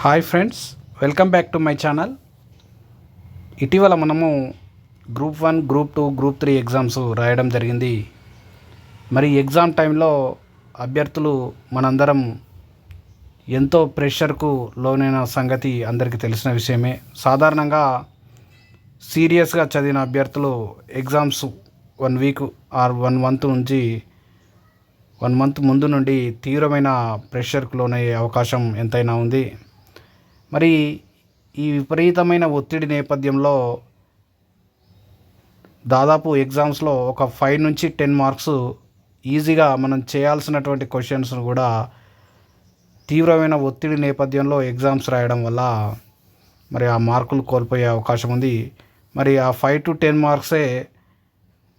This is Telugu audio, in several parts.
Hi friends welcome back to my channel. ఇటీవల మనము group one group two group three exams రాయడం జరిగింది. మరి ఎగ్జామ్ టైంలో అభ్యర్థులు మనందరం ఎంతో ప్రెషర్కు లోనైన సంగతి అందరికీ తెలిసిన విషయమే. సాధారణంగా సీరియస్గా చదివిన అభ్యర్థులు exams one week or one month నుంచి వన్ మంత్ ముందు నుండి తీవ్రమైన ప్రెషర్కు లోనయ్యే అవకాశం ఎంతైనా ఉంది. మరి ఈ విపరీతమైన ఒత్తిడి నేపథ్యంలో దాదాపు ఎగ్జామ్స్లో ఒక ఫైవ్ నుంచి టెన్ మార్క్స్ ఈజీగా మనం చేయాల్సినటువంటి క్వశ్చన్స్ కూడా తీవ్రమైన ఒత్తిడి నేపథ్యంలో ఎగ్జామ్స్ రాయడం వల్ల మరి ఆ మార్కులు కోల్పోయే అవకాశం ఉంది. మరి ఆ ఫైవ్ టు టెన్ మార్క్సే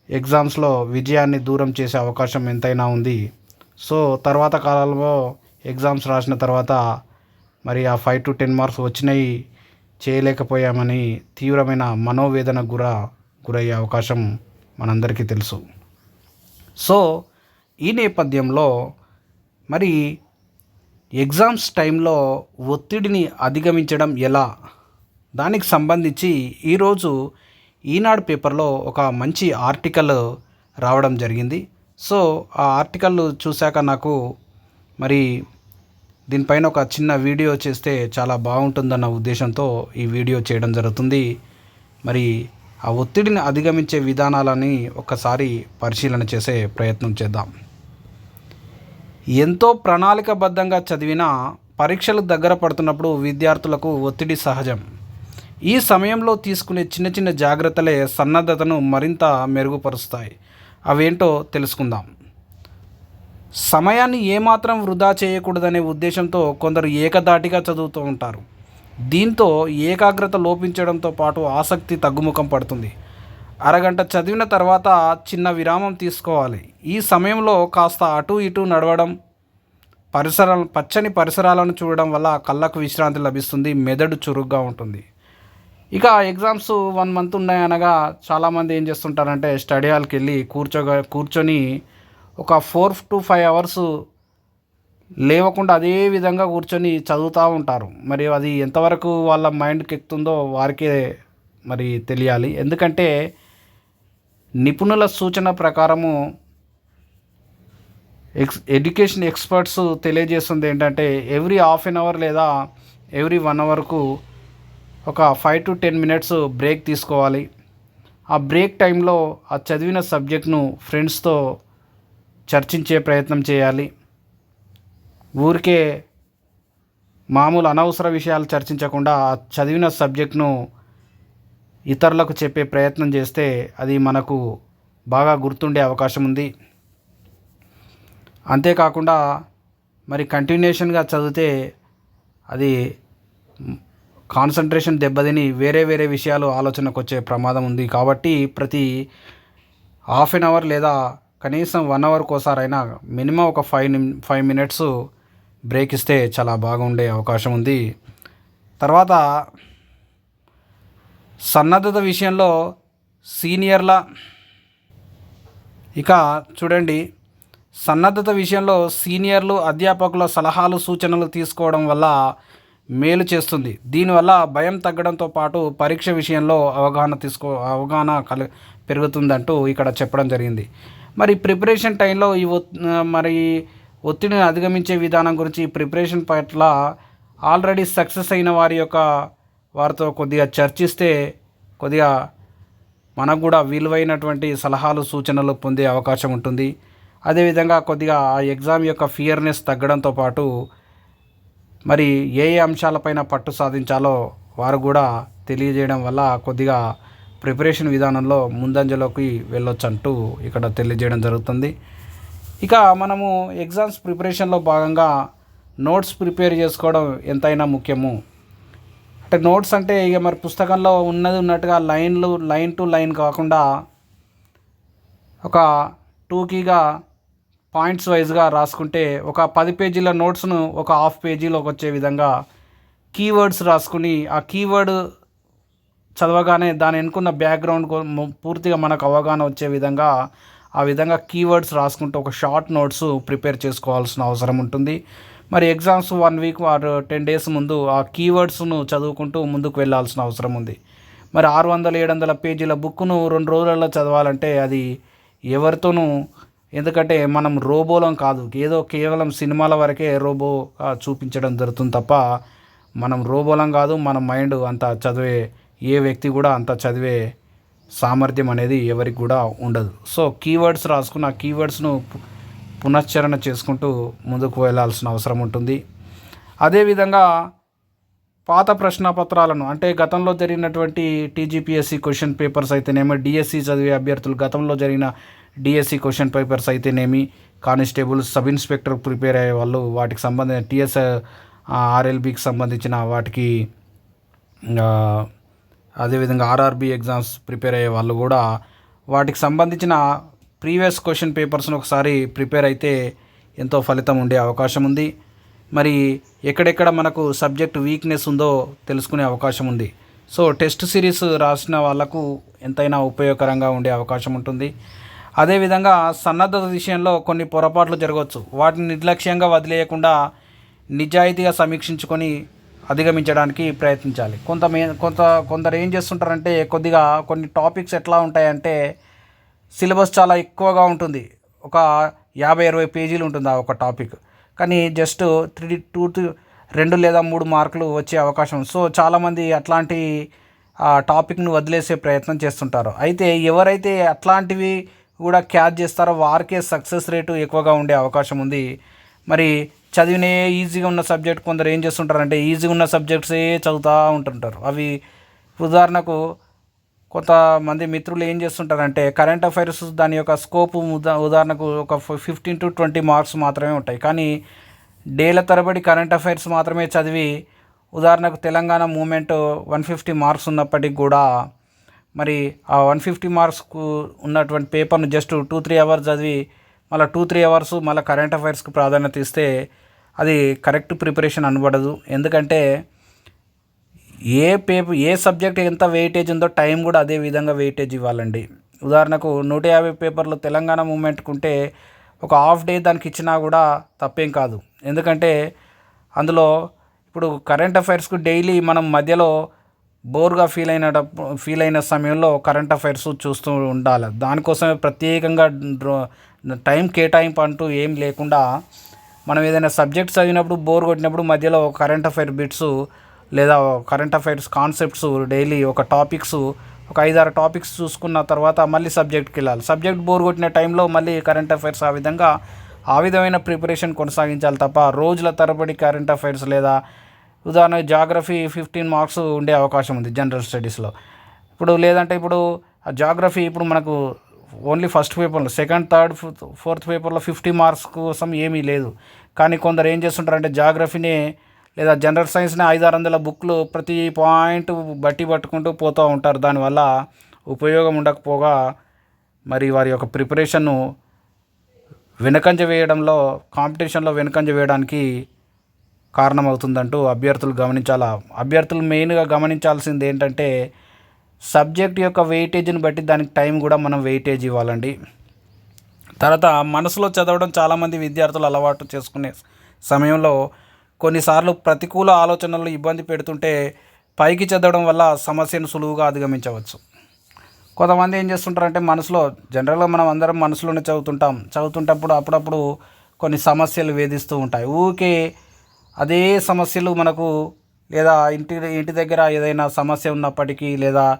ఎగ్జామ్స్లో విజయాన్ని దూరం చేసే అవకాశం ఎంతైనా ఉంది. సో తర్వాత కాలంలో ఎగ్జామ్స్ రాసిన తర్వాత మరి ఆ ఫైవ్ టు టెన్ మార్క్స్ వచ్చినాయి చేయలేకపోయామని తీవ్రమైన మనోవేదన గుర గురయ్యే అవకాశం మనందరికీ తెలుసు. సో ఈ నేపథ్యంలో మరి ఎగ్జామ్స్ టైంలో ఒత్తిడిని అధిగమించడం ఎలా? దానికి సంబంధించి ఈరోజు ఈనాడు పేపర్లో ఒక మంచి ఆర్టికల్ రావడం జరిగింది. సో ఆ ఆర్టికల్ చూశాక నాకు మరి దీనిపైన ఒక చిన్న వీడియో చేస్తే చాలా బాగుంటుందన్న ఉద్దేశంతో ఈ వీడియో చేయడం జరుగుతుంది. మరి ఆ ఒత్తిడిని అధిగమించే విధానాలని ఒకసారి పరిశీలన చేసే ప్రయత్నం చేద్దాం. ఎంతో ప్రణాళికబద్ధంగా చదివిన పరీక్షలు దగ్గర పడుతున్నప్పుడు విద్యార్థులకు ఒత్తిడి సహజం. ఈ సమయంలో తీసుకునే చిన్న చిన్న జాగ్రత్తలే సన్నద్ధతను మరింత మెరుగుపరుస్తాయి. అవేంటో తెలుసుకుందాం. సమయాన్ని ఏమాత్రం వృధా చేయకూడదనే ఉద్దేశంతో కొందరు ఏకధాటిగా చదువుతూ ఉంటారు. దీంతో ఏకాగ్రత లోపించడంతో పాటు ఆసక్తి తగ్గుముఖం పడుతుంది. అరగంట చదివిన తర్వాత చిన్న విరామం తీసుకోవాలి. ఈ సమయంలో కాస్త అటు ఇటు నడవడం పరిసరాల పచ్చని పరిసరాలను చూడడం వల్ల కళ్ళకు విశ్రాంతి లభిస్తుంది మెదడు చురుగ్గా ఉంటుంది. ఇక ఎగ్జామ్స్ వన్ మంత్ ఉన్నాయనగా చాలామంది ఏం చేస్తుంటారంటే స్టడీ హాల్కి వెళ్ళి కూర్చోగా కూర్చొని ఒక ఫోర్ టు ఫైవ్ అవర్స్ లేవకుండా అదే విధంగా కూర్చొని చదువుతూ ఉంటారు. మరి అది ఎంతవరకు వాళ్ళ మైండ్కి ఎక్కుతుందో వారికే మరి తెలియాలి. ఎందుకంటే నిపుణుల సూచన ప్రకారము ఎక్స్ ఎడ్యుకేషన్ ఎక్స్పర్ట్స్ తెలియజేస్తుంది ఏంటంటే ఎవ్రీ హాఫ్ అన్ అవర్ లేదా ఎవ్రీ వన్ అవర్కు ఒక five to ten minutes break తీసుకోవాలి. ఆ బ్రేక్ టైంలో ఆ చదివిన సబ్జెక్ట్ను ఫ్రెండ్స్తో చర్చించే ప్రయత్నం చేయాలి. ఊరికే మామూలు అనవసర విషయాలు చర్చించకుండా ఆ చదివిన సబ్జెక్ట్ను ఇతరులకు చెప్పే ప్రయత్నం చేస్తే అది మనకు బాగా గుర్తుండే అవకాశం ఉంది. అంతేకాకుండా మరి కంటిన్యూషన్గా చదివితే అది కాన్సన్ట్రేషన్ దెబ్బతిని వేరే వేరే విషయాలు ఆలోచనకు వచ్చే ప్రమాదం ఉంది. కాబట్టి ప్రతి హాఫ్ అన్ అవర్ లేదా కనీసం వన్ అవర్కి ఒకసారైనా మినిమం ఒక ఫైవ్ ఫైవ్ మినిట్స్ బ్రేక్ ఇస్తే చాలా బాగుండే అవకాశం ఉంది. తర్వాత సన్నద్ధత విషయంలో సీనియర్ల ఇక చూడండి సన్నద్ధత విషయంలో సీనియర్లు అధ్యాపకుల సలహాలు సూచనలు తీసుకోవడం వల్ల మేలు చేస్తుంది. దీనివల్ల భయం తగ్గడంతో పాటు పరీక్ష విషయంలో అవగాహన తీసుకో అవగాహన కలి పెరుగుతుందంటూ ఇక్కడ చెప్పడం జరిగింది. మరి ప్రిపరేషన్ టైంలో ఈ మరి ఒత్తిడిని అధిగమించే విధానం గురించి ప్రిపరేషన్ పట్ల ఆల్రెడీ సక్సెస్ అయిన వారి యొక్క వారితో కొద్దిగా చర్చిస్తే కొద్దిగా మనకు కూడా విలువైనటువంటి సలహాలు సూచనలు పొందే అవకాశం ఉంటుంది. అదేవిధంగా కొద్దిగా ఆ ఎగ్జామ్ యొక్క ఫియర్నెస్ తగ్గడంతో పాటు మరి ఏ ఏ అంశాలపైన పట్టు సాధించాలో వారు కూడా తెలియజేయడం వల్ల కొద్దిగా ప్రిపరేషన్ విధానంలో ముందంజలోకి వెళ్ళొచ్చు అంటూ ఇక్కడ తెలియజేయడం జరుగుతుంది. ఇక మనము ఎగ్జామ్స్ ప్రిపరేషన్లో భాగంగా నోట్స్ ప్రిపేర్ చేసుకోవడం ఎంతైనా ముఖ్యము. అంటే నోట్స్ అంటే ఇక మరి పుస్తకంలో ఉన్నది ఉన్నట్టుగా లైన్లు లైన్ టు లైన్ కాకుండా ఒక టూకీగా పాయింట్స్ వైజ్గా రాసుకుంటే ఒక పది పేజీల నోట్స్ను ఒక హాఫ్ పేజీలోకి వచ్చే విధంగా కీవర్డ్స్ రాసుకుని ఆ కీవర్డ్ చదవగానే దాని ఎన్నుకున్న బ్యాక్గ్రౌండ్ పూర్తిగా మనకు అవగాహన వచ్చే విధంగా ఆ విధంగా కీవర్డ్స్ రాసుకుంటూ ఒక షార్ట్ నోట్స్ ప్రిపేర్ చేసుకోవాల్సిన అవసరం ఉంటుంది. మరి exams one week or ten days ముందు ఆ కీవర్డ్స్ను చదువుకుంటూ ముందుకు వెళ్ళాల్సిన అవసరం ఉంది. మరి ఆరు వందల ఏడు వందల పేజీల బుక్ను రెండు రోజులలో చదవాలంటే అది ఎవరితోనూ ఎందుకంటే మనం రోబోలం కాదు ఏదో కేవలం సినిమాల వరకే రోబో చూపించడం జరుగుతుంది తప్ప మనం రోబోలం కాదు మన మైండ్ అంత చదివే ఏ వ్యక్తి కూడా అంత చదివే సామర్థ్యం అనేది ఎవరికి కూడా ఉండదు. సో కీవర్డ్స్ రాసుకున్న కీవర్డ్స్ను పునశ్చరణ చేసుకుంటూ ముందుకు వెళ్ళాల్సిన అవసరం ఉంటుంది. అదేవిధంగా పాత ప్రశ్నపత్రాలను అంటే గతంలో జరిగినటువంటి టీజీపీఎస్సీ క్వశ్చన్ పేపర్స్ అయితేనేమి డిఎస్సి చదివే అభ్యర్థులు గతంలో జరిగిన డిఎస్సి క్వశ్చన్ పేపర్స్ అయితేనేమి కానిస్టేబుల్ సబ్ ఇన్స్పెక్టర్ ప్రిపేర్ అయ్యే వాళ్ళు వాటికి సంబంధించిన టీఎస్ ఆర్ఎల్బికి సంబంధించిన వాటికి అదేవిధంగా ఆర్ఆర్బి ఎగ్జామ్స్ ప్రిపేర్ అయ్యే వాళ్ళు కూడా వాటికి సంబంధించిన ప్రీవియస్ క్వశ్చన్ పేపర్స్ను ఒకసారి ప్రిపేర్ అయితే ఎంతో ఫలితం ఉండే అవకాశం ఉంది. మరి ఎక్కడెక్కడ మనకు సబ్జెక్ట్ వీక్నెస్ ఉందో తెలుసుకునే అవకాశం ఉంది. సో టెస్ట్ సిరీస్ రాసిన వాళ్ళకు ఎంతైనా ఉపయోగకరంగా ఉండే అవకాశం ఉంటుంది. అదేవిధంగా సన్నద్ధత విషయంలో కొన్ని పొరపాట్లు జరగవచ్చు. వాటిని నిర్లక్ష్యంగా వదిలేయకుండా నిజాయితీగా సమీక్షించుకొని అధిగమించడానికి ప్రయత్నించాలి. కొంత కొంత కొందరు ఏం చేస్తుంటారంటే కొద్దిగా కొన్ని టాపిక్స్ ఎట్లా ఉంటాయంటే సిలబస్ చాలా ఎక్కువగా ఉంటుంది. ఒక యాభై ఇరవై పేజీలు ఉంటుంది ఆ ఒక టాపిక్. కానీ జస్ట్ త్రీ టూ టు రెండు లేదా మూడు మార్కులు వచ్చే అవకాశం. సో చాలామంది అట్లాంటి ఆ టాపిక్ను వదిలేసే ప్రయత్నం చేస్తుంటారు. అయితే ఎవరైతే అట్లాంటివి కూడా క్యాచ్ చేస్తారో వారికే సక్సెస్ రేటు ఎక్కువగా ఉండే అవకాశం ఉంది. మరి చదివినే ఈజీగా ఉన్న సబ్జెక్ట్ కొందరు ఏం చేస్తుంటారంటే ఈజీగా ఉన్న సబ్జెక్ట్సే చదువుతూ ఉంటుంటారు. అవి ఉదాహరణకు కొంతమంది మిత్రులు ఏం చేస్తుంటారంటే కరెంట్ అఫైర్స్ దాని యొక్క స్కోప్ ఉదా ఉదాహరణకు ఒక ఫిఫ్టీన్ టు ట్వంటీ మార్క్స్ మాత్రమే ఉంటాయి. కానీ డేల తరబడి కరెంట్ అఫైర్స్ మాత్రమే చదివి ఉదాహరణకు Telangana movement one fifty marks ఉన్నప్పటికి కూడా మరి ఆ వన్ ఫిఫ్టీ మార్క్స్కు ఉన్నటువంటి పేపర్ను జస్ట్ టూ త్రీ అవర్స్ చదివి మళ్ళీ టూ త్రీ అవర్స్ మళ్ళీ కరెంట్ అఫైర్స్కి ప్రాధాన్యత ఇస్తే అది కరెక్ట్ ప్రిపరేషన్ అనబడదు. ఎందుకంటే ఏ పేపర్ ఏ సబ్జెక్ట్ ఎంత వెయిటేజ్ ఉందో టైం కూడా అదే విధంగా వెయిటేజ్ ఇవ్వాలండి. ఉదాహరణకు నూట యాభై పేపర్లు తెలంగాణ మూమెంట్కుంటే ఒక హాఫ్ డే దానికి ఇచ్చినా కూడా తప్పేం కాదు. ఎందుకంటే అందులో ఇప్పుడు కరెంట్ అఫైర్స్కు డైలీ మనం మధ్యలో బోర్గా ఫీల్ అయిన ఫీల్ అయిన సమయంలో కరెంట్ అఫైర్స్ చూస్తూ ఉండాలి. దానికోసమే ప్రత్యేకంగా డ్రో- టైం కేటాయింపు అంటూ ఏం లేకుండా మనం ఏదైనా సబ్జెక్ట్ చదివినప్పుడు బోర్ కొట్టినప్పుడు మధ్యలో కరెంట్ అఫైర్ బిట్స్ లేదా కరెంట్ అఫైర్స్ కాన్సెప్ట్స్ డైలీ ఒక టాపిక్స్ ఒక ఐదారు టాపిక్స్ చూసుకున్న తర్వాత మళ్ళీ సబ్జెక్ట్కి వెళ్ళాలి. సబ్జెక్ట్ బోర్ కొట్టిన టైంలో మళ్ళీ కరెంట్ అఫైర్స్ ఆ విధంగా ఆ విధమైన ప్రిపరేషన్ కొనసాగించాలి తప్ప రోజుల తరబడి కరెంట్ అఫైర్స్ లేదా ఉదాహరణకు జాగ్రఫీ ఫిఫ్టీన్ మార్క్స్ ఉండే అవకాశం ఉంది జనరల్ స్టడీస్లో ఇప్పుడు లేదంటే ఇప్పుడు ఆ జాగ్రఫీ ఇప్పుడు మనకు ఓన్లీ ఫస్ట్ పేపర్లో సెకండ్ థర్డ్ ఫోర్త్ పేపర్లో ఫిఫ్టీ మార్క్స్ కోసం ఏమీ లేదు. కానీ కొందరు ఏం చేస్తుంటారంటే జాగ్రఫీని లేదా జనరల్ సైన్స్ని ఐదారు వందల బుక్లు ప్రతి పాయింట్ బట్టి పట్టుకుంటూ పోతూ ఉంటారు. దానివల్ల ఉపయోగం ఉండకపోగా మరి వారి యొక్క ప్రిపరేషన్ను వెనుకంజ వేయడంలో కాంపిటీషన్లో వెనుకంజ వేయడానికి కారణమవుతుందంటూ అభ్యర్థులు గమనించాలా. అభ్యర్థులు మెయిన్గా గమనించాల్సింది ఏంటంటే సబ్జెక్ట్ యొక్క వెయిటేజ్ని బట్టి దానికి టైం కూడా మనం వెయిటేజ్ ఇవ్వాలండి. తర్వాత మనసులో చదవడం చాలామంది విద్యార్థులు అలవాటు చేసుకునే సమయంలో కొన్నిసార్లు ప్రతికూల ఆలోచనలు ఇబ్బంది పెడుతుంటే పైకి చదవడం వల్ల సమస్యను సులువుగా అధిగమించవచ్చు. కొంతమంది ఏం చేస్తుంటారంటే మనసులో జనరల్గా మనం అందరం మనసులోనే చదువుతుంటాం. చదువుతుంటప్పుడు అప్పుడప్పుడు కొన్ని సమస్యలు వేధిస్తూ ఉంటాయి. ఊరికే అదే సమస్యలు మనకు లేదా ఇంటి ఇంటి దగ్గర ఏదైనా సమస్య ఉన్నప్పటికీ లేదా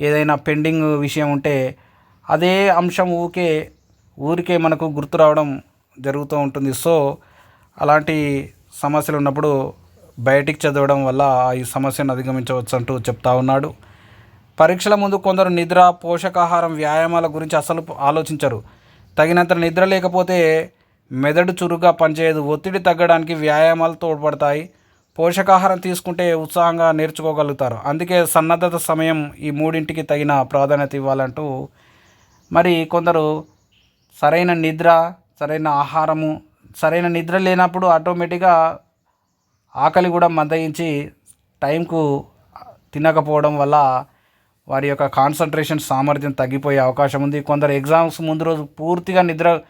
ఏదైనా పెండింగ్ విషయం ఉంటే అదే అంశం ఊరికే ఊరికే మనకు గుర్తు రావడం జరుగుతూ ఉంటుంది. సో అలాంటి సమస్యలు ఉన్నప్పుడు బయటికి చదవడం వల్ల ఈ సమస్యను అధిగమించవచ్చు అంటూ చెప్తా ఉన్నాడు. పరీక్షల ముందు కొందరు నిద్ర పోషకాహారం వ్యాయామాల గురించి అసలు ఆలోచించరు. తగినంత నిద్ర లేకపోతే మెదడు చురుగ్గా పనిచేయదు. ఒత్తిడి తగ్గడానికి వ్యాయామాలు తోడ్పడతాయి. పోషకాహారం తీసుకుంటే ఉత్సాహంగా నేర్చుకోగలుగుతారు. అందుకే సన్నద్ధత సమయం ఈ మూడింటికి తగిన ప్రాధాన్యత ఇవ్వాలంటూ మరి కొందరు సరైన నిద్ర సరైన ఆహారము సరైన నిద్ర లేనప్పుడు ఆటోమేటిక్గా ఆకలి కూడా మందగించి టైంకు తినకపోవడం వల్ల వారి యొక్క కాన్సన్ట్రేషన్ సామర్థ్యం తగ్గిపోయే అవకాశం ఉంది. కొందరు ఎగ్జామ్స్ ముందు రోజు పూర్తిగా నిద్ర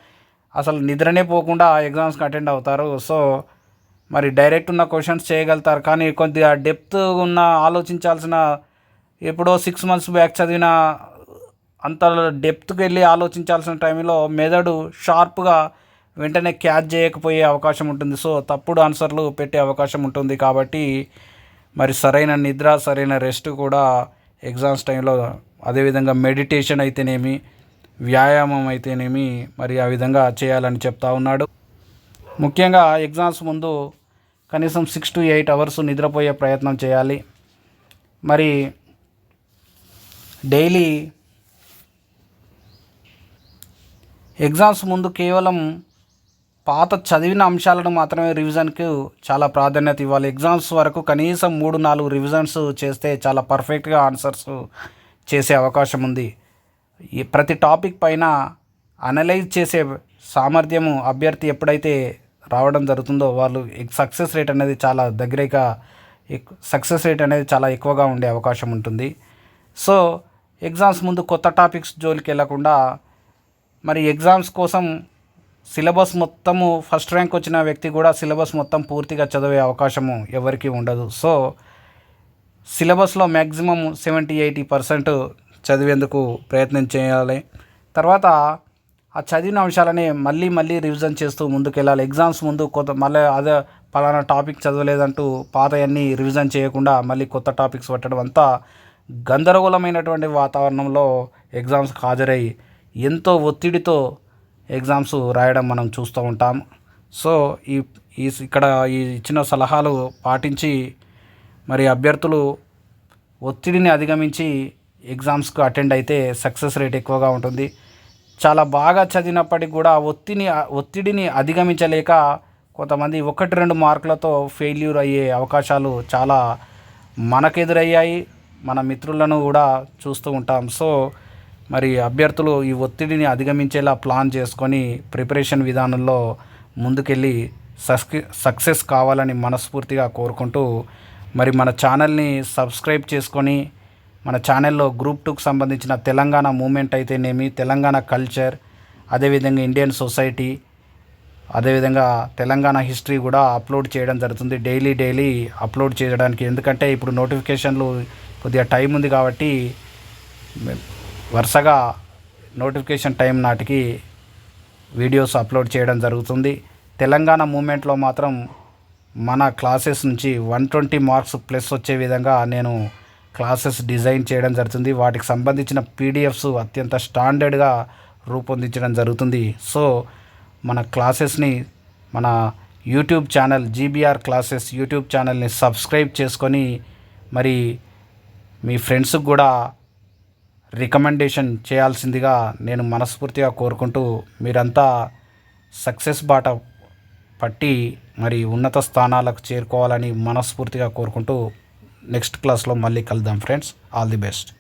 అసలు నిద్రనే పోకుండా ఎగ్జామ్స్కి అటెండ్ అవుతారు. సో మరి డైరెక్ట్ ఉన్న క్వశ్చన్స్ చేయగలుగుతారు. కానీ కొద్దిగా డెప్త్ ఉన్న ఆలోచించాల్సిన ఎప్పుడో సిక్స్ మంత్స్ బ్యాక్ చదివిన అంత డెప్త్కి వెళ్ళి ఆలోచించాల్సిన టైంలో మెదడు షార్ప్గా వెంటనే క్యాచ్ చేయకపోయే అవకాశం ఉంటుంది. సో తప్పుడు ఆన్సర్లు పెట్టే అవకాశం ఉంటుంది కాబట్టి మరి సరైన నిద్ర సరైన రెస్ట్ కూడా ఎగ్జామ్స్ టైంలో అదేవిధంగా మెడిటేషన్ అయితేనేమి వ్యాయామం అయితేనేమి మరి ఆ విధంగా చేయాలని చెప్తా ఉన్నాడు. ముఖ్యంగా ఎగ్జామ్స్ ముందు కనీసం సిక్స్ టు ఎయిట్ అవర్స్ నిద్రపోయే ప్రయత్నం చేయాలి. మరి డైలీ ఎగ్జామ్స్ ముందు కేవలం పాత చదివిన అంశాలను మాత్రమే రివిజన్కు చాలా ప్రాధాన్యత ఇవ్వాలి. ఎగ్జామ్స్ వరకు కనీసం మూడు నాలుగు రివిజన్స్ చేస్తే చాలా పర్ఫెక్ట్గా ఆన్సర్స్ చేసే అవకాశం ఉంది. ఈ ప్రతి టాపిక్ పైన అనలైజ్ చేసే సామర్థ్యము అభ్యర్థి ఎప్పుడైతే రావడం జరుగుతుందో వాళ్ళు సక్సెస్ రేట్ అనేది చాలా దగ్గరగా సక్సెస్ రేట్ అనేది చాలా ఎక్కువగా ఉండే అవకాశం ఉంటుంది. సో ఎగ్జామ్స్ ముందు కొత్త టాపిక్స్ జోలికి వెళ్ళకుండా మరి ఎగ్జామ్స్ కోసం సిలబస్ మొత్తము ఫస్ట్ ర్యాంక్ వచ్చిన వ్యక్తి కూడా సిలబస్ మొత్తం పూర్తిగా చదివే అవకాశము ఎవరికీ ఉండదు. సో సిలబస్లో మ్యాక్సిమం సెవెంటీ ఎయిటీ పర్సెంట్ చదివేందుకు ప్రయత్నం చేయాలి. తర్వాత ఆ చదివిన అంశాలని మళ్ళీ మళ్ళీ రివిజన్ చేస్తూ ముందుకెళ్ళాలి. ఎగ్జామ్స్ ముందు కొత్త మళ్ళీ అదే పలానా టాపిక్ చదవలేదంటూ పాతయన్నీ రివిజన్ చేయకుండా మళ్ళీ కొత్త టాపిక్స్ పెట్టడం అంతా గందరగోళమైనటువంటి వాతావరణంలో ఎగ్జామ్స్కి హాజరై ఎంతో ఒత్తిడితో ఎగ్జామ్స్ రాయడం మనం చూస్తూ ఉంటాం. సో ఈ ఈ ఇక్కడ ఈ ఇచ్చిన సలహాలు పాటించి మరి అభ్యర్థులు ఒత్తిడిని అధిగమించి ఎగ్జామ్స్కు అటెండ్ అయితే సక్సెస్ రేట్ ఎక్కువగా ఉంటుంది. చాలా బాగా చదివినప్పటికి కూడా ఒత్తిడిని ఒత్తిడిని అధిగమించలేక కొంతమంది ఒకటి రెండు మార్కులతో ఫెయిల్యూర్ అయ్యే అవకాశాలు చాలా మనకెదురయ్యాయి. మన మిత్రులను కూడా చూస్తూ ఉంటాం. సో మరి అభ్యర్థులు ఈ ఒత్తిడిని అధిగమించేలా ప్లాన్ చేసుకొని ప్రిపరేషన్ విధానంలో ముందుకెళ్ళి సస్కి సక్సెస్ కావాలని మనస్ఫూర్తిగా కోరుకుంటూ మరి మన ఛానల్ని సబ్స్క్రైబ్ చేసుకొని మన ఛానల్లో గ్రూప్ టూకి సంబంధించిన తెలంగాణ మూమెంట్ అయితేనేమి తెలంగాణ కల్చర్ అదేవిధంగా ఇండియన్ సొసైటీ అదేవిధంగా తెలంగాణ హిస్టరీ కూడా అప్లోడ్ చేయడం జరుగుతుంది. డైలీ డైలీ అప్లోడ్ చేయడానికి. ఎందుకంటే ఇప్పుడు నోటిఫికేషన్లు కొద్దిగా టైం ఉంది కాబట్టి వరుసగా నోటిఫికేషన్ టైం నాటికి వీడియోస్ అప్లోడ్ చేయడం జరుగుతుంది. తెలంగాణ మూమెంట్లో మాత్రం మన క్లాసెస్ నుంచి వన్ ట్వంటీ మార్క్స్ ప్లస్ వచ్చే విధంగా నేను క్లాసెస్ డిజైన్ చేయడం జరుగుతుంది. వాటికి సంబంధించిన పీడిఎఫ్స్ అత్యంత స్టాండర్డ్గా రూపొందించడం జరుగుతుంది. సో మన క్లాసెస్ని మన YouTube channel GBR classes YouTube ఛానల్ని సబ్స్క్రైబ్ చేసుకొని మరి మీ ఫ్రెండ్స్కి కూడా రికమెండేషన్ చేయాల్సిందిగా నేను మనస్ఫూర్తిగా కోరుకుంటూ మీరంతా సక్సెస్ బాట పట్టి మరి ఉన్నత స్థానాలకు చేరుకోవాలని మనస్ఫూర్తిగా కోరుకుంటూ నెక్స్ట్ క్లాస్లో మళ్ళీ కలుద్దాం ఫ్రెండ్స్. All the best.